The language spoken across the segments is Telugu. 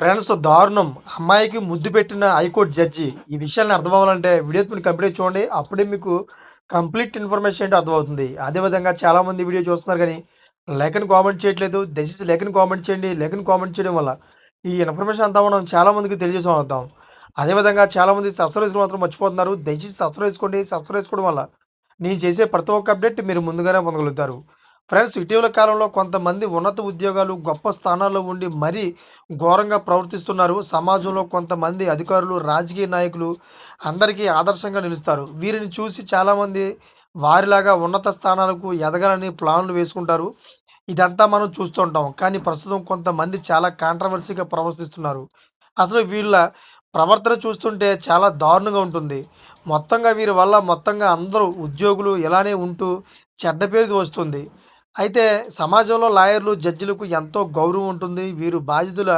ఫ్రెండ్స్ దారుణం. అమ్మాయికి ముద్దు పెట్టిన హైకోర్టు జడ్జి. ఈ విషయాన్ని అర్థం అవ్వాలంటే వీడియో మీరు కంప్లీట్ చూడండి. అప్పుడే మీకు కంప్లీట్ ఇన్ఫర్మేషన్ ఏంటో అర్థమవుతుంది. అదేవిధంగా చాలామంది వీడియో చూస్తున్నారు కానీ లెక్కను కామెంట్ చేయట్లేదు. దయచేసి లేఖని కామెంట్ చేయండి. లెక్కను కామెంట్ చేయడం వల్ల ఈ ఇన్ఫర్మేషన్ అంతా మనం చాలామందికి తెలియజేసి అవుతాం అదేవిధంగా చాలామంది సబ్స్క్రైబ్ చేసుకోవడం మాత్రం మర్చిపోతున్నారు. దయచేసి సబ్స్క్రైబ్ చేసుకోండి. సబ్స్క్రైబ్ చేసుకోవడం వల్ల నేను చేసే ప్రతి ఒక్క అప్డేట్ మీరు ముందుగానే పొందగలుగుతారు. ఫ్రెండ్స్ ఇటీవల కాలంలో కొంతమంది ఉన్నత ఉద్యోగాలు గొప్ప స్థానాల్లో ఉండి మరీ ఘోరంగా ప్రవర్తిస్తున్నారు. సమాజంలో కొంతమంది అధికారులు రాజకీయ నాయకులు అందరికీ ఆదర్శంగా నిలుస్తారు. వీరిని చూసి చాలామంది వారిలాగా ఉన్నత స్థానాలకు ఎదగాలని ప్లాన్లు వేసుకుంటారు. ఇదంతా మనం చూస్తుంటాం. కానీ ప్రస్తుతం కొంతమంది చాలా కాంట్రవర్సీగా ప్రవర్తిస్తున్నారు. అసలు వీళ్ళ ప్రవర్తన చూస్తుంటే చాలా దారుణంగా ఉంటుంది. మొత్తంగా వీరి వల్ల మొత్తంగా అందరూ ఉద్యోగులు ఇలానే ఉంటూ చెడ్డ పేరు వస్తుంది. అయితే సమాజంలో లాయర్లు జడ్జిలకు ఎంతో గౌరవం ఉంటుంది. వీరు బాధితుల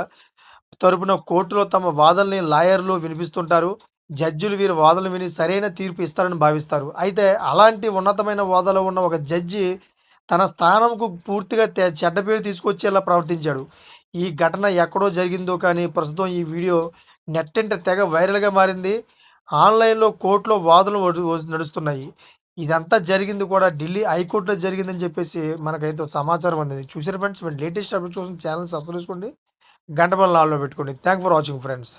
తరపున కోర్టులో తమ వాదనని లాయర్లు వినిపిస్తుంటారు. జడ్జిలు వీరి వాదనలు విని సరైన తీర్పు ఇస్తారని భావిస్తారు. అయితే అలాంటి ఉన్నతమైన హోదాలో ఉన్న ఒక జడ్జి తన స్థానంకు పూర్తిగా చెడ్డ పేరు తీసుకొచ్చేలా ప్రవర్తించాడు. ఈ ఘటన ఎక్కడో జరిగిందో కానీ ప్రస్తుతం ఈ వీడియో నెట్టింట తెగ వైరల్గా మారింది. ఆన్లైన్లో కోర్టులో వాదనలు నడుస్తున్నాయి. ఇదంతా జరిగింది కూడా ఢిల్లీ హైకోర్టులో జరిగిందని చెప్పేసి మనకైతే సమాచారం అందింది. చూసారు ఫ్రెండ్స్ లేటెస్ట్ అప్డేట్స్ కోసం ఛానల్ సబ్స్క్రైబ్ చేసుకోండి. గంట పెట్టుకోండి. Thank for watching friends